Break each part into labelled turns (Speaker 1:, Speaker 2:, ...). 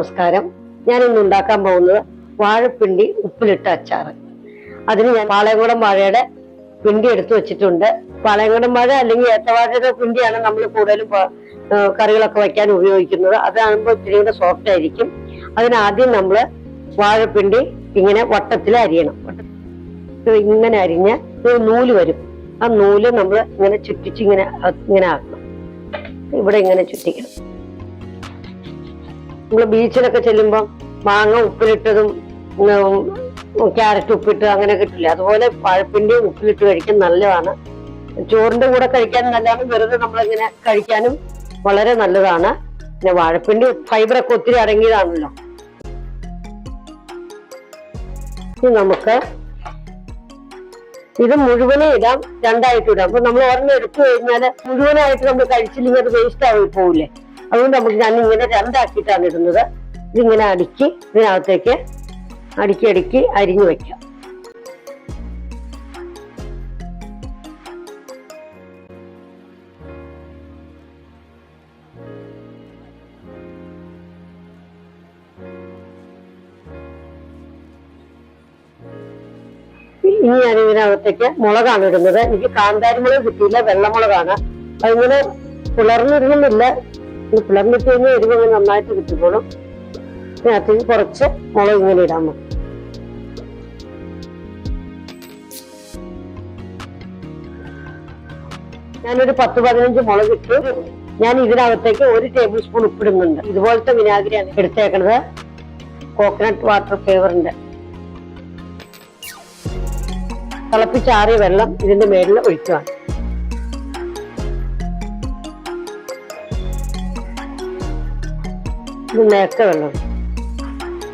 Speaker 1: നമസ്കാരം. ഞാൻ ഇന്ന് ഉണ്ടാക്കാൻ പോകുന്നത് വാഴപ്പിണ്ടി ഉപ്പിലിട്ട അച്ചാറ്. അതിന് ഞാൻ പാളയംകുടം വാഴയുടെ പിണ്ടി എടുത്തു വെച്ചിട്ടുണ്ട്. പാളയംകുടം വാഴ അല്ലെങ്കിൽ ഏത്തവാഴയുടെ പിണ്ടിയാണ് നമ്മൾ കൂടുതലും കറികളൊക്കെ വയ്ക്കാൻ ഉപയോഗിക്കുന്നത്. അതാകുമ്പോൾ ഇത്തിരി കൂടെ സോഫ്റ്റ് ആയിരിക്കും. അതിനാദ്യം നമ്മൾ വാഴപ്പിണ്ടി ഇങ്ങനെ വട്ടത്തിൽ അരിയണം. ഇങ്ങനെ അരിഞ്ഞ് ഒരു നൂൽ വരും. ആ നൂൽ നമ്മൾ ഇങ്ങനെ ചുറ്റിച്ച് ഇങ്ങനെ ഇങ്ങനെ ആക്കണം. ഇവിടെ ഇങ്ങനെ ചുറ്റിക്കണം. നമ്മൾ ബീച്ചിലൊക്കെ ചെല്ലുമ്പോൾ മാങ്ങ ഉപ്പിലിട്ടതും ക്യാരറ്റ് ഉപ്പിട്ട് അങ്ങനെ കിട്ടില്ല അതുപോലെ വാഴപ്പിണ്ടി ഉപ്പിലിട്ട് കഴിക്കാൻ നല്ലതാണ്. ചോറിന്റെ കൂടെ കഴിക്കാൻ നല്ലതാണ്. വെറുതെ നമ്മളിങ്ങനെ കഴിക്കാനും വളരെ നല്ലതാണ്. പിന്നെ വാഴപ്പിന്റെ ഫൈബറൊക്കെ ഒത്തിരി അടങ്ങിയതാണല്ലോ. ഇനി നമുക്ക് ഇത് മുഴുവനും ഇടാം രണ്ടായിട്ട് ഇടാം. അപ്പൊ നമ്മൾ ഒരെണ്ണം എടുത്തു കഴിഞ്ഞാൽ മുഴുവനായിട്ട് നമ്മൾ കഴിച്ചില്ലെങ്കിൽ അത് വേസ്റ്റ് ആയി പോവില്ലേ? അതുകൊണ്ട് നമുക്ക് ഞാൻ ഇങ്ങനെ രണ്ടാക്കിയിട്ടാണ് ഇടുന്നത്. ഇതിങ്ങനെ അടുക്കി ഇതിനകത്തേക്ക് അടുക്കി അടുക്കി അരിഞ്ഞു വെക്കാം. ഇനി ഞാൻ ഇതിനകത്തേക്ക് മുളകാണ് ഇടുന്നത്. എനിക്ക് കാന്താരി മുളക് കിട്ടിയില്ല വെള്ളമുളകാണ്. അതിങ്ങനെ പിളർന്നിരുന്നില്ല ഇത് പിളർന്നിട്ട് കഴിഞ്ഞാൽ എരിവ് അങ്ങനെ നന്നായിട്ട് കിട്ടിക്കോളും. ഇതിനകത്തേക്ക് കുറച്ച് മുളക് ഇങ്ങനെ ഇടാൻ മതി. ഞാനൊരു പത്ത് പതിനഞ്ച് മുളക് ഇട്ടു ഞാൻ ഇതിനകത്തേക്ക് ഒരു ടേബിൾ സ്പൂൺ ഉപ്പിടുന്നുണ്ട്. ഇതുപോലത്തെ വിനാഗിരിയാണ് എടുത്തേക്കണത്. കോക്കനട്ട് വാട്ടർ ഫ്ലേവറിന്റെ തിളപ്പിച്ചാറിയ വെള്ളം ഇതിന്റെ മേളിൽ ഒഴിക്കുകയാണ് ഇത് വെള്ളം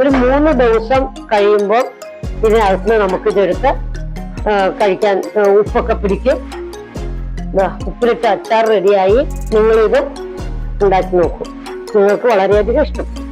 Speaker 1: ഒരു മൂന്ന് ദിവസം കഴിയുമ്പോൾ ഇതിനകത്ത് നമുക്ക് ഇതെടുത്ത് കഴിക്കാൻ ഉപ്പൊക്കെ പിടിക്കും ഉപ്പിലിട്ട് അച്ചാർ റെഡിയായി നിങ്ങളിത് ഉണ്ടാക്കി നോക്കും. നിങ്ങൾക്ക് വളരെയധികം ഇഷ്ടപ്പെടും